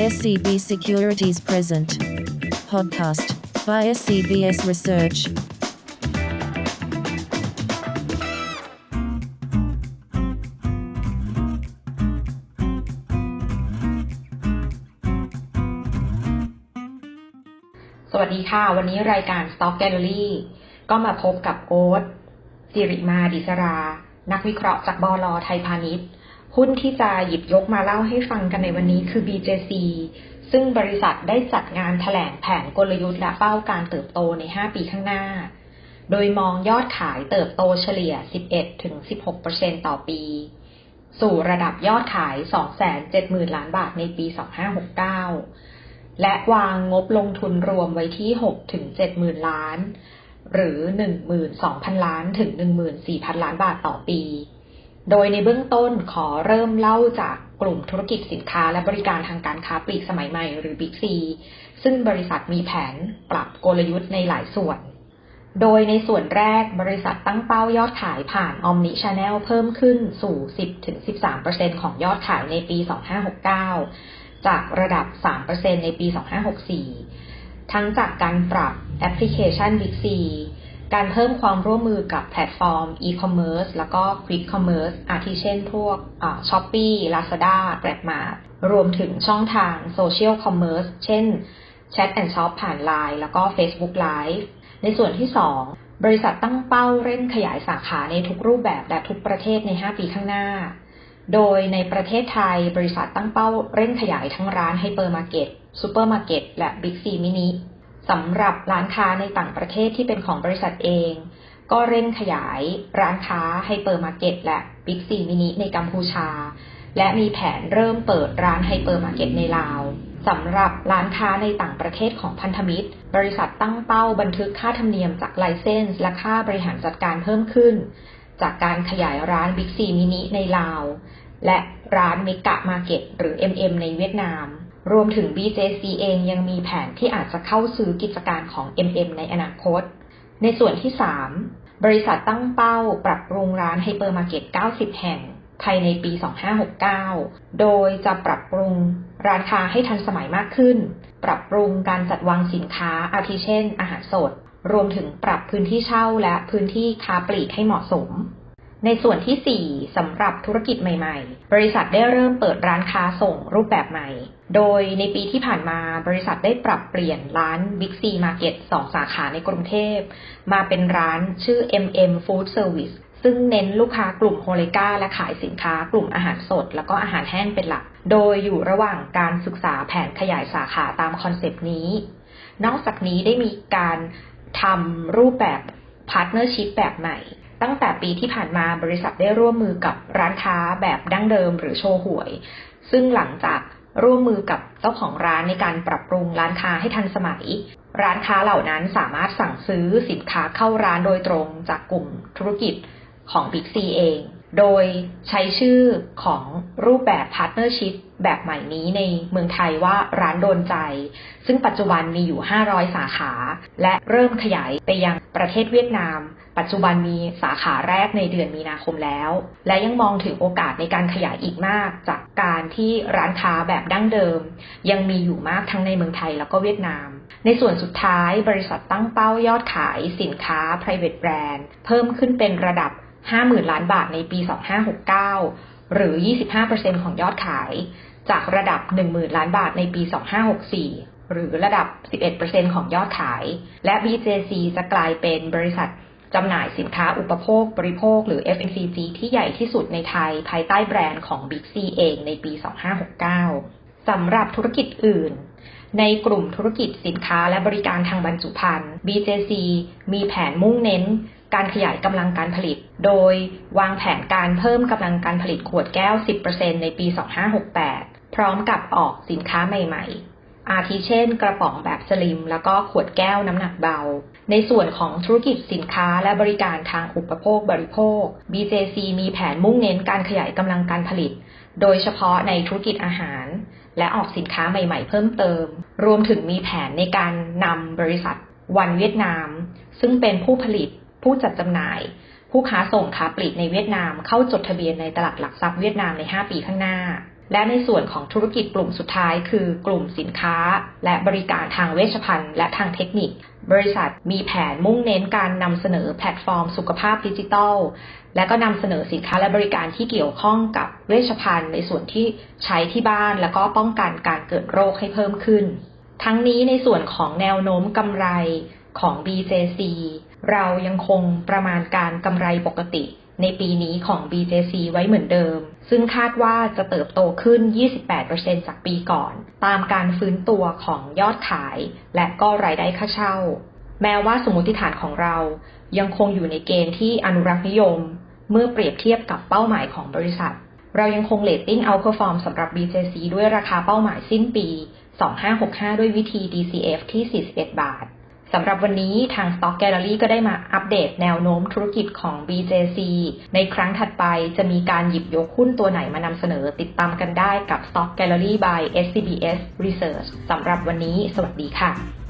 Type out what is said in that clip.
SCB Securities Present. Podcast by SCBS Research. สวัสดีค่ะ วันนี้รายการ Stock Gallery ก็มาพบกับโอ๊ตสิริมาดิสรา นักวิเคราะห์จากบลไทยพาณิชย์ หุ้นที่จะหยิบยกมาเล่าให้ฟังกันในวันนี้คือ BJC ซึ่งบริษัทได้จัดงานแถลงแผนกลยุทธ์และเป้าการเติบโตใน 5 ปีข้างหน้า โดยมองยอดขายเติบโตเฉลี่ย 11-16%ต่อปี สู่ระดับยอดขาย 270,000 ล้านบาทในปี 2569 และวางงบลงทุนรวมไว้ที่ 6-70,000 ล้าน หรือ 12,000 ล้านถึง 14,000 ล้านบาทต่อปี โดยในเบื้องต้นขอเริ่มเล่าจากกลุ่มธุรกิจสินค้าและบริการทางการค้าปลีกสมัยใหม่หรือ Big C ซึ่งบริษัทมีแผนปรับกลยุทธ์ในหลายส่วน โดยในส่วนแรกบริษัทตั้งเป้ายอดขายผ่าน Omni Channel เพิ่มขึ้นสู่ 10-13%ของยอดขายในปี 2569 จากระดับ 3%ในปี 2564 ทั้งจากการปรับแอปพลิเคชัน Big C การเพิ่มความร่วมมือกับแพลตฟอร์ม e-commerce แล้วก็ quick commerce อาทิเช่นพวกช้อปปี้ Lazada GrabMart รวมถึงช่องทาง social commerce เช่น Chat and Shop ผ่าน Line แล้วก็ Facebook Live ในส่วนที่ 2 บริษัทตั้งเป้าเร่งขยายสาขาในทุกรูปแบบและทุกประเทศใน 5 ปีข้างหน้า โดยในประเทศไทยบริษัทตั้งเป้าเร่งขยายทั้งร้านไฮเปอร์มาร์เก็ตซูเปอร์มาร์เก็ตและบิ๊กซีมินิ สำหรับร้านค้าในต่างประเทศที่เป็นของบริษัทเอง ก็เร่งขยายร้านค้าไฮเปอร์มาร์เก็ตและบิ๊กซีมินิในกัมพูชา และมีแผนเริ่มเปิดร้านไฮเปอร์มาร์เก็ตในลาวสำหรับร้านค้าในต่างประเทศของพันธมิตร บริษัทตั้งเป้าบันทึกค่าธรรมเนียมจากไลเซนส์และค่าบริหารจัดการเพิ่มขึ้น จากการขยายร้านบิ๊กซีมินิในลาว และร้านเมกะมาร์เก็ตหรือ MM ในเวียดนาม รวมถึง BJC เองยังมีแผนที่อาจจะเข้าซื้อกิจการของ MM ในอนาคต ในส่วนที่ 3 บริษัทตั้งเป้าปรับปรุงร้านไฮเปอร์มาร์เก็ต 90 แห่ง ภายในปี 2569 โดยจะปรับปรุงร้านค้าให้ทันสมัยมากขึ้น ปรับปรุงการจัดวางสินค้าอาทิเช่น อาหารสด รวมถึงปรับพื้นที่เช่าและพื้นที่ค้าปลีกให้เหมาะสมในส่วนที่ 4 สำหรับธุรกิจใหม่ ๆ บริษัทได้เริ่มเปิดร้านค้าส่งรูปแบบใหม่ โดยในปีที่ผ่านมาบริษัทได้ปรับเปลี่ยนร้าน Big C Market 2สาขาในกรุงเทพ มาเป็นร้านชื่อ MM Food Service ซึ่งเน้นลูกค้ากลุ่มโฮเลกาและขายสินค้ากลุ่มอาหารสด แล้วก็อาหารแห้งเป็นหลัก โดยอยู่ระหว่างการศึกษาแผนขยายสาขาตามคอนเซป ต์นี้ นอกจากนี้ได้มีการทำรูปแบบพาร์ทเนอร์ชิพแบบใหม่ ตั้งแต่ปีที่ผ่านมาบริษัทได้ร่วมมือกับร้านค้าแบบดั้งเดิมหรือโชว์หวย ซึ่งหลังจาก ร่วมมือกับเจ้าของร้านในการปรับปรุงร้านค้าให้ทันสมัย ร้านค้าเหล่านั้นสามารถสั่งซื้อสินค้าเข้าร้านโดยตรงจากกลุ่มธุรกิจของบิ๊กซีเอง โดยใช้ชื่อของรูปแบบพาร์ทเนอร์ชิพแบบใหม่นี้ในเมืองไทยว่าร้านโดนใจ ซึ่งปัจจุบันมีอยู่ 500 สาขา และเริ่มขยายไปยังประเทศเวียดนาม ปัจจุบันมีสาขาแรกในเดือนมีนาคมแล้ว และยังมองถึงโอกาสในการขยายอีกมาก จากการที่ร้านค้าแบบดั้งเดิม ยังมีอยู่มากทั้งในเมืองไทยแล้วก็เวียดนาม ในส่วนสุดท้ายบริษัทตั้งเป้ายอดขายสินค้า private brand เพิ่มขึ้นเป็นระดับ 50,000 ล้านบาทในปี 2569 หรือ 25%ของยอดขาย จากระดับ 10,000 ล้านบาทในปี 2564 หรือระดับ 11%ของยอดขาย และ BJC จะกลายเป็นบริษัทจำหน่ายสินค้าอุปโภค บริโภค หรือ FMCG ที่ใหญ่ที่สุดในไทย ภายใต้แบรนด์ของ Big C เองในปี 2569 สำหรับธุรกิจอื่น ในกลุ่มธุรกิจสินค้าและบริการทางบรรจุภัณฑ์ BJC มีแผนมุ่งเน้น การขยายกำลังการผลิต โดยวางแผนการเพิ่มกำลังการผลิตขวดแก้ว 10%ในปี 2568 พร้อมกับออกสินค้าใหม่ๆ อาทิเช่น กระป๋องแบบสลิม แล้วก็ขวดแก้วน้ำหนักเบา ในส่วนของธุรกิจสินค้าและบริการทางอุปโภคบริโภค BJC มีแผนมุ่งเน้นการขยายกำลังการผลิต โดยเฉพาะในธุรกิจอาหารและออกสินค้าใหม่ ๆ เพิ่มเติม รวมถึงมีแผนในการนำบริษัทวันเวียดนาม ซึ่งเป็นผู้ผลิต ผู้จัดจำหน่าย ผู้ค้าส่งค้าปลีกในเวียดนามเข้าจดทะเบียนในตลาดหลักทรัพย์เวียดนามใน 5 ปีข้างหน้า และในส่วนของธุรกิจกลุ่มสุดท้าย คือกลุ่มสินค้า และบริการทางเวชภัณฑ์และทางเทคนิค บริษัทมีแผนมุ่งเน้นการนำเสนอแพลตฟอร์มสุขภาพดิจิทัล และก็นำเสนอสินค้าและบริการที่เกี่ยวข้องกับเวชภัณฑ์ในส่วนที่ใช้ที่บ้าน แล้วก็ป้องกันการเกิดโรคให้เพิ่มขึ้นทั้งนี้ในส่วนของแนวโน้มกำไรของ BJC เรายังคงประมาณการกำไรปกติในปีนี้ของ BJC ไว้เหมือนเดิม ซึ่งคาดว่าจะเติบโตขึ้น 28%จากปีก่อน ตามการฟื้นตัวของยอดขาย และก็รายได้ค่าเช่า แม้ว่าสมมติฐานของเรายังคงอยู่ในเกณฑ์ที่อนุรักษ์นิยม เมื่อเปรียบเทียบกับเป้าหมายของบริษัท เรายังคงเลตติ้ง outperform สำหรับ BJC ด้วยราคาเป้าหมายสิ้นปี 2565 ด้วยวิธี DCF ที่ 41 บาท สำหรับวันนี้ทาง Stock Gallery ก็ได้มาอัปเดตแนวโน้มธุรกิจของ BJC ในครั้งถัดไปจะมีการหยิบยกหุ้นตัวไหนมานำเสนอติดตามกันได้กับ Stock Gallery by SCBS Research สำหรับวันนี้ สวัสดีค่ะ